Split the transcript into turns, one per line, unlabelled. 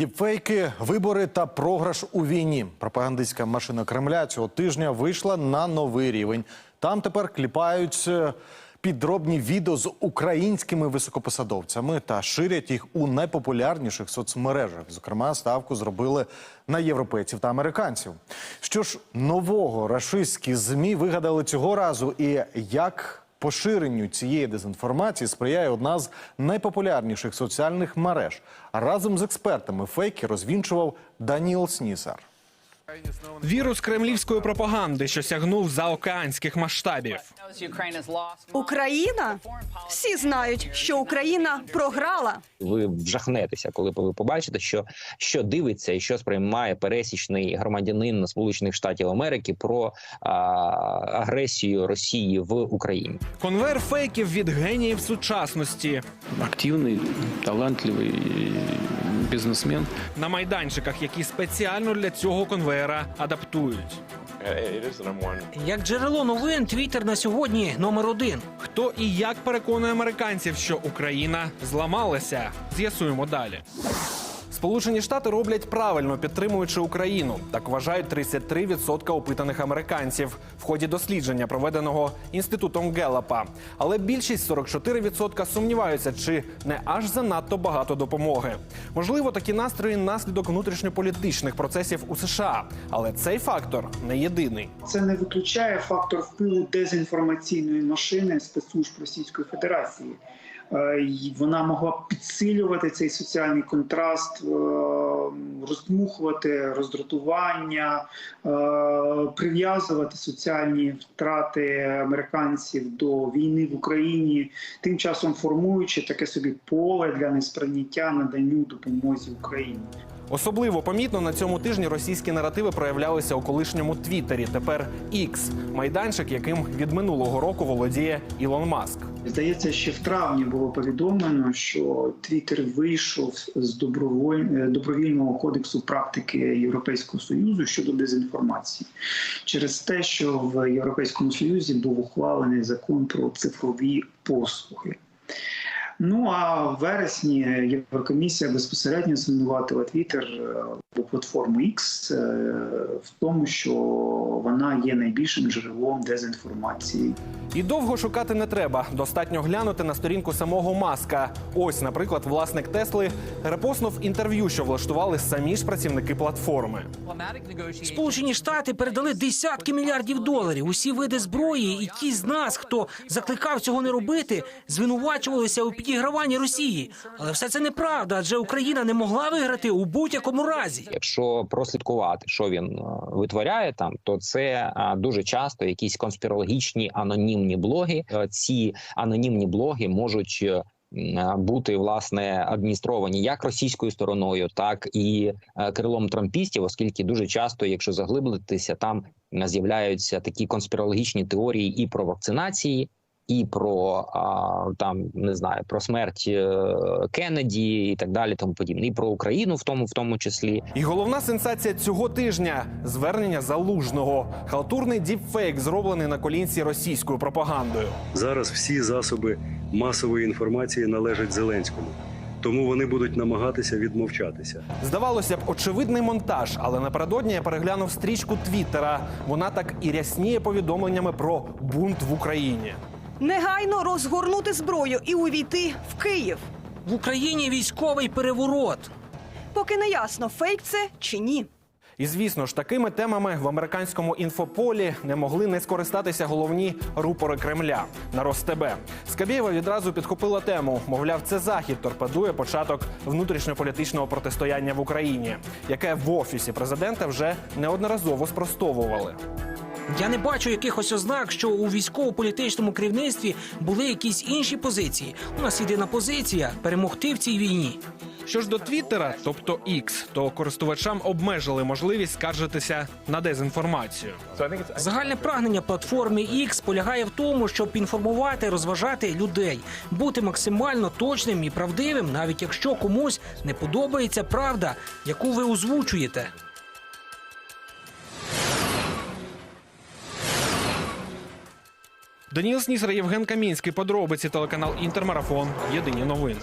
Діпфейки, вибори та програш у війні. Пропагандистська машина Кремля цього тижня вийшла на новий рівень. Там тепер кліпають е, підробні відео з українськими високопосадовцями та ширять їх у найпопулярніших соцмережах. Зокрема, ставку зробили на європейців та американців. Що ж нового рашистські змі вигадали цього разу, і як Поширенню цієї дезінформації сприяє одна з найпопулярніших соціальних мереж. Разом з експертами фейки розвінчував Даніл Снісар.
Вірус кремлівської пропаганди, що сягнув заокеанських масштабів.
Україна? Всі знають, що Україна програла.
ви вжахнетеся, коли ви побачите, що, що дивиться і що сприймає пересічний громадянин Сполучених Штатів Америки про а, агресію Росії в Україні.
Конвер фейків від геніїв сучасності
активный, талантливый бизнесмен.
на майданчиках, які спеціально для цього конвейера адаптують.
Як джерело новин, Твіттер на сьогодні номер один.
Хто і як переконує американців, що Україна зламалася? З'ясуємо далі. Сполучені Штати роблять правильно, підтримуючи Україну. Так вважають 33% опитаних американців в ході дослідження, проведеного інститутом Гелапа. Але більшість 44% сумніваються, чи не аж занадто багато допомоги. Можливо, такі настрої наслідок внутрішньополітичних процесів у США, але цей фактор не єдиний.
Це не виключає фактор впливу дезінформаційної машини спецслужб Російської Федерації. Е, Вона могла підсилювати цей соціальний контраст, е, роздмухувати роздратування, е, прив'язувати соціальні втрати американців до війни в Україні, тим часом формуючи таке собі поле для несприйняття наданню допомозі Україні.
Особливо помітно на цьому тижні російські наративи проявлялися у колишньому Твіттері. Тепер X – майданчик, яким від минулого року володіє Ілон Маск.
Здається, ще в травні було повідомлено, що Твіттер вийшов з е, добровільного кодексу практики Європейського союзу щодо дезінформації через те, що в Європейському Союзі був ухвалений закон про цифрові послуги. Ну а в вересні Єврокомісія безпосередньо звинуватила Твіттер е, або платформу X е, в тому, що вона є найбільшим джерелом дезінформації
І довго шукати не треба. Достатньо глянути на сторінку самого Маска. Ось, наприклад, власник Тесли репостнув інтерв'ю, що влаштували самі ж працівники платформи.
Сполучені Штати передали десятки мільярдів доларів. Усі види зброї, і ті з нас, хто закликав цього не робити, звинувачувалися у підіграванні Росії. Але все це неправда, адже Україна не могла виграти у будь-якому разі.
Якщо прослідкувати, що він е, витворяє там, то це е, дуже часто якісь конспірологічні анонімні блоги. Е, Ці анонімні блоги можуть. Бути власне адміністровані як російською стороною, так і крилом трампістів, оскільки дуже часто, якщо заглиблитися, там з'являються такі конспірологічні теорії і про вакцинації, і про а, там не знаю про смерть е, Кеннеді і так далі, тому подібне, і про Україну, в тому в тому числі.
І головна сенсація цього тижня звернення залужного. Халтурний діпфейк, зроблений на колінці російською пропагандою.
Зараз всі засоби масової інформації належать Зеленському, тому вони будуть намагатися відмовчатися.
Здавалося б, очевидний монтаж, але напередодні я переглянув стрічку Твіттера. Вона так і рясніє повідомленнями про бунт в Україні.
Негайно розгорнути зброю і увійти в Київ.
В Україні військовий переворот.
Поки не ясно, фейк це чи ні.
І звісно ж, такими темами в американському інфополі не могли не скористатися головні рупори Кремля на Ростебе. Скабєєва відразу підхопила тему. Мовляв, це захід торпедує початок внутрішньополітичного протистояння в Україні, яке в офісі президента вже неодноразово спростовували.
Я не бачу якихось ознак, що у військово-політичному керівництві були якісь інші позиції. У нас єдина позиція перемогти в цій війні.
Що ж до Твіттера, тобто X, то користувачам обмежили можливість скаржитися на дезінформацію.
Загальне прагнення платформи X полягає в тому, щоб інформувати, розважати людей, бути максимально точним і правдивим, навіть якщо комусь не подобається правда, яку ви озвучуєте.
Даніл Снісер, Євген Камінський, подробиці телеканал Інтермарафон. Єдині новини.